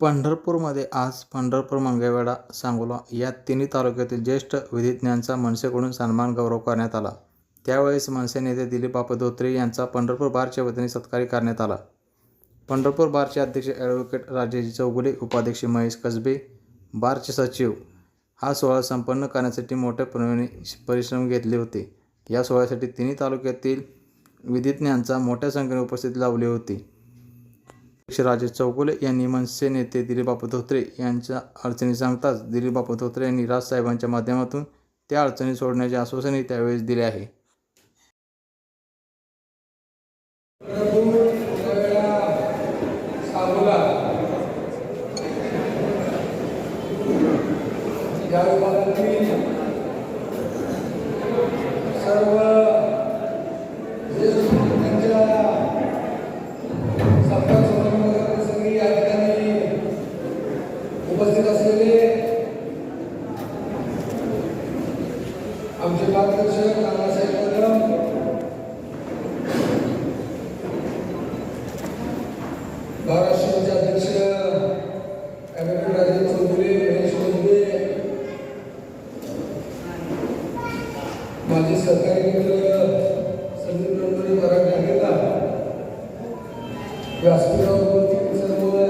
पंढरपूरमध्ये आज पंढरपूर मंगळवेढा सांगोला या तिन्ही तालुक्यातील ज्येष्ठ विधिज्ञांचा मनसेकडून सन्मान गौरव करण्यात आला. त्यावेळेस मनसे नेते दिलीप धोत्रे यांचा पंढरपूर बारच्या वतीने सत्कार करण्यात आला. पंढरपूर बारचे अध्यक्ष ॲडव्होकेट राजेश चौगुले उपाध्यक्ष महेश कसबे बारचे सचिव हा सोहळा संपन्न करण्यासाठी मोठ्या प्रमाणे परिश्रम घेतले होते. या सोहळ्यासाठी तिन्ही तालुक्यातील विधिज्ञांचा मोठ्या संख्येने उपस्थिती लावली होती. राजे चौगुले यांनी मनसे नेते दिलीपबापू धोत्रे यांच्या अडचणी सांगताच दिलीपबापू धोत्रे यांनी राजसाहेबांच्या माध्यमातून त्या अडचणी सोडण्याचे आश्वासनही त्यावेळेस दिले आहे. सर्व उपस्थित असलेले आमचे मार्गदर्शक नानासाहेब कदम महाराष्ट्राचे अध्यक्ष ॲडव्होकेट राजेंद्र चौधरी महेश चौधरी माझे सरकारी मित्र संदीप नंदोरी मराठी व्यासपीठावर सर्व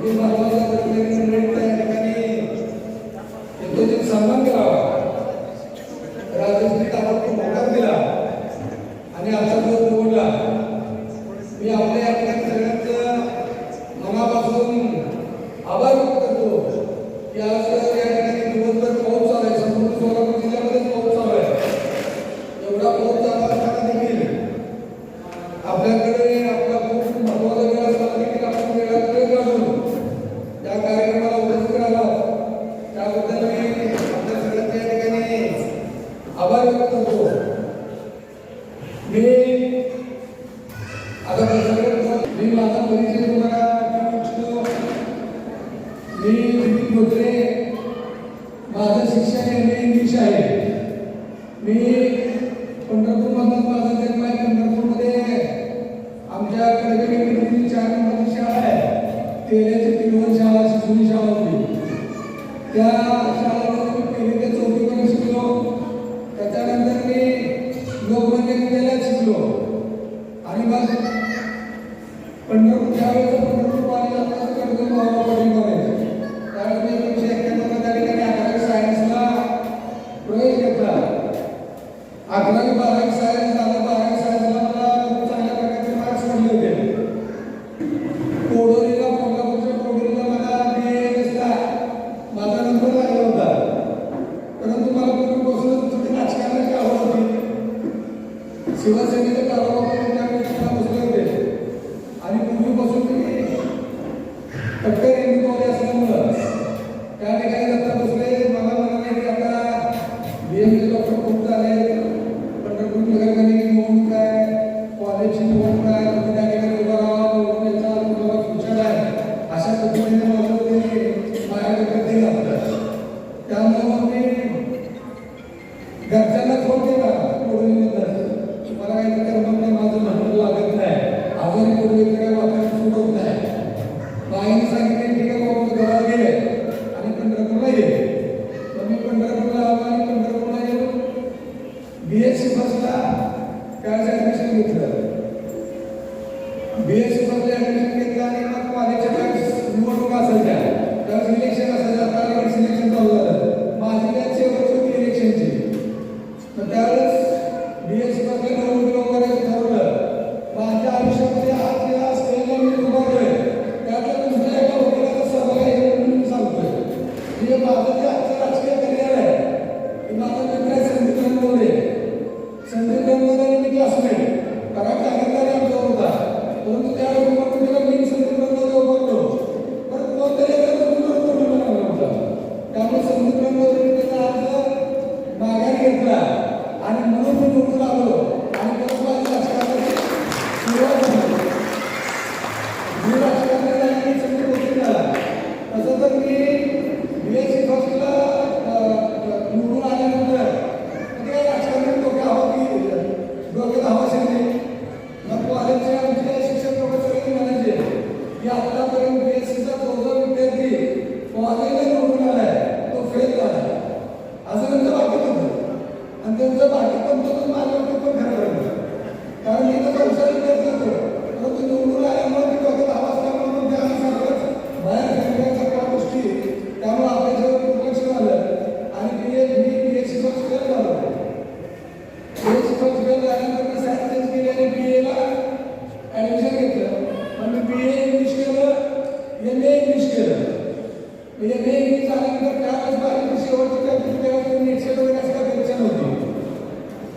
मी महत्त्वाच्या गोष्टी मंडळी त्या ठिकाणी एकत्रित सन्मान करावा राजश्री ताबडतोब होकार दिला आणि आमचा जो निवडला मी आपल्या या ठिकाणी सगळ्यांचं मनापासून आभार व्यक्त करतो की आज या ठिकाणी दिवसभर पाऊस चालू आहे संपूर्ण सोलापूर जिल्ह्यामध्येच पाऊस चालू आहे एवढा पाऊस चालू असताना देखील आपल्याकडे आपला खूप महत्त्वाचा वेळ असताना देखील आपण वेळात वेळ काढून या कार्यक्रमाला उपस्थित राहिला त्याबद्दल मी आपल्या सगळ्यांच्या या ठिकाणी आभार व्यक्त करतो मी आता सगळ्यात मी माझा परिचय तुम्हाला मी दिलीप धोत्रे माझं शिक्षण एम ए इंग्लिश आहे. मी पंढरपूरमधून माझा जन्म आहे. पंढरपूरमध्ये आमच्या कडे चार नंबरची शाळा आहे. तेराची तिरुवन शाळा शिकवणी शाळा होती. त्या शाळेमध्ये मी पहिली ते चौथीपर्यंत शिकलो. त्याच्यानंतर मी लोकमान्य शिकलो. आणि मग अकरावी बारावी सायन्स झालं बारावी सायन्सला बी एस सी फर्स्टला त्यावेळेस ॲडमिशन घेतलं? बी एस सी फर्स्टला ॲडमिशन घेतलं आणि मग कॉलेजच्या त्यावेळेस निवडणूक असायच्या. त्यावेळेस इलेक्शन असायचं सिलेक्शन चालू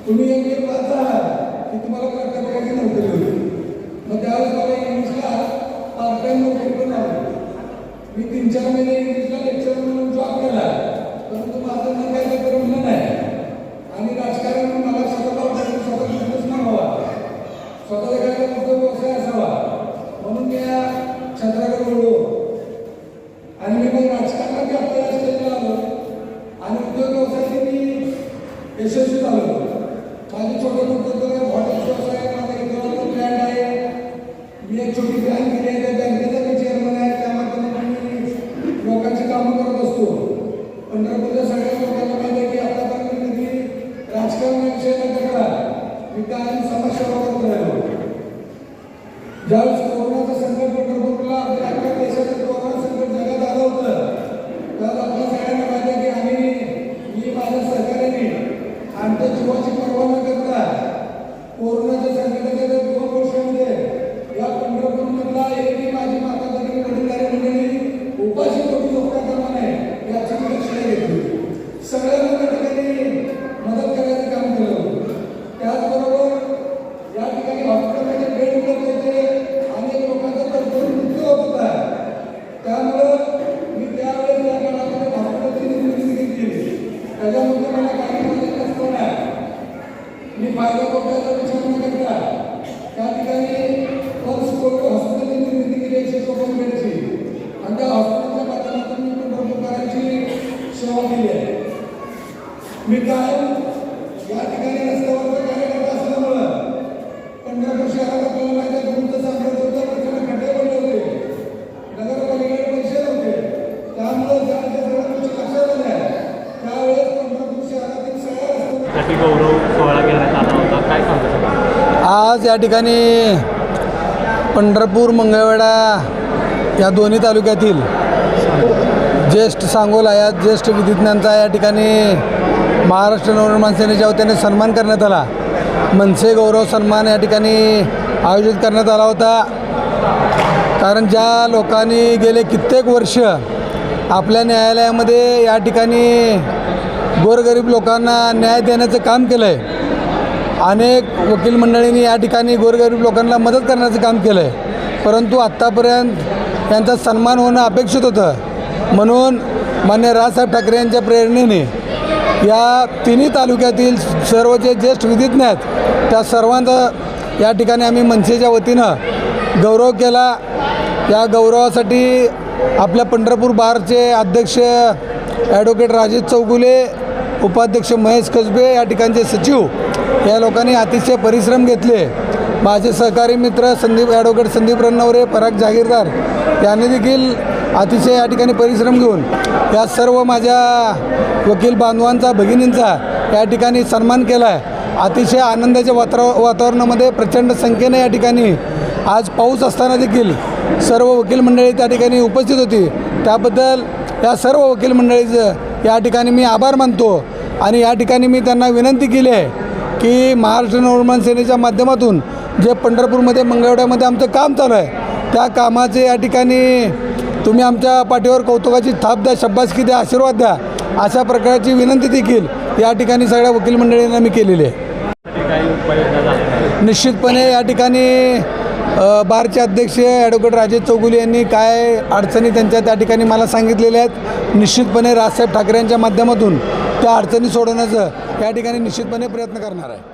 तुम्ही एक एक पास की तुम्हाला प्राध्यापकाची नोकरी होती मग त्यावेळेस मला इंग्लिशला पार्ट टाइम नोकरी पण लागली मी तीन चार महिने आमच्या जीवाची पर्वा न करता कोरोनाच्या संकटाच्या त्या दोन वर्षामध्ये या पंढरपूरमधला एकही माझी माता तरी वडीलधारी मंडळी उपाशी पोटी झोपता कामा सेवा केली आहे. मी कायम या ठिकाणी रस्त्यावरचा कार्यकर्ता असल्यामुळं पंढरपूर शहरात आपल्याला माहिती आहे गुरुचं सांगत होतं प्रचंड खड्डे पडले होते. नगरपालिकेकडे पैसे नव्हते. त्यामुळं ज्या ज्या सगळ्या गोष्टी लक्षात आल्या त्यावेळेस पंढरपूर शहरातील सगळ्या रस्त्यांना साठी गौरव सोहळा घेण्यात आला होता. काय सांगू शकाल आज या ठिकाणी पंढरपूर मंगळवेढा या दोन्ही तालुक्यातील ज्येष्ठ सांगोला या ज्येष्ठ विधिज्ञांचा या ठिकाणी महाराष्ट्र नवनिर्माण सेनेच्या वतीने सन्मान करण्यात आला. मनसे गौरव सन्मान या ठिकाणी आयोजित करण्यात आला होता. कारण ज्या लोकांनी गेले कित्येक वर्ष आपल्या न्यायालयामध्ये या ठिकाणी गोरगरीब लोकांना न्याय देण्याचं काम केलं आहे अनेक वकील मंडळींनी या ठिकाणी गोरगरीब लोकांना मदत करण्याचं काम केलं आहे परंतु आत्तापर्यंत त्यांचा सन्मान होणं अपेक्षित होतं. म्हणून मान्य राजसाहेब ठाकरे यांच्या प्रेरणेने या तिन्ही तालुक्यातील सर्व जे ज्येष्ठ विधिज्ञ आहेत त्या सर्वांचा या ठिकाणी आम्ही मनसेच्या वतीनं गौरव केला. या गौरवासाठी आपल्या पंढरपूर बारचे अध्यक्ष ॲडव्होकेट राजेश चौगुले उपाध्यक्ष महेश कसबे या ठिकाणचे सचिव या लोकांनी अतिशय परिश्रम घेतले. माझे सहकारी मित्र संदीप ॲडव्होकेट संदीप रनवरे पराग जागीरदार यांनी देखील अतिशय या ठिकाणी परिश्रम घेऊन या सर्व माझ्या वकील बांधवांचा भगिनींचा या ठिकाणी सन्मान केला आहे अतिशय आनंदाच्या वाताव वातावरणामध्ये प्रचंड संख्येने या ठिकाणी आज पाऊस असताना देखील सर्व वकील मंडळी त्या ठिकाणी उपस्थित होती. त्याबद्दल या सर्व वकील मंडळीचं या ठिकाणी मी आभार मानतो आणि या ठिकाणी मी त्यांना विनंती केली आहे की महाराष्ट्र नवनिर्माण सेनेच्या माध्यमातून जे पंढरपूरमध्ये मंगळवेढ्यामध्ये आमचं काम चालू आहे त्या कामाचे या ठिकाणी तुम्ही आमच्या पाठीवर कौतुकाची थाप द्या शब्बासकी द्या आशीर्वाद द्या अशा प्रकारची विनंती देखील या ठिकाणी सगळ्या वकील मंडळींना मी केलेली आहे. निश्चितपणे या ठिकाणी बारचे अध्यक्ष ॲडव्होकेट राजेश चौगुले यांनी काय अडचणी त्यांच्या त्या ठिकाणी मला सांगितलेल्या आहेत निश्चितपणे राजसाहेब ठाकरे यांच्या माध्यमातून त्या अडचणी सोडवण्याचं या ठिकाणी निश्चितपणे प्रयत्न करणार आहे.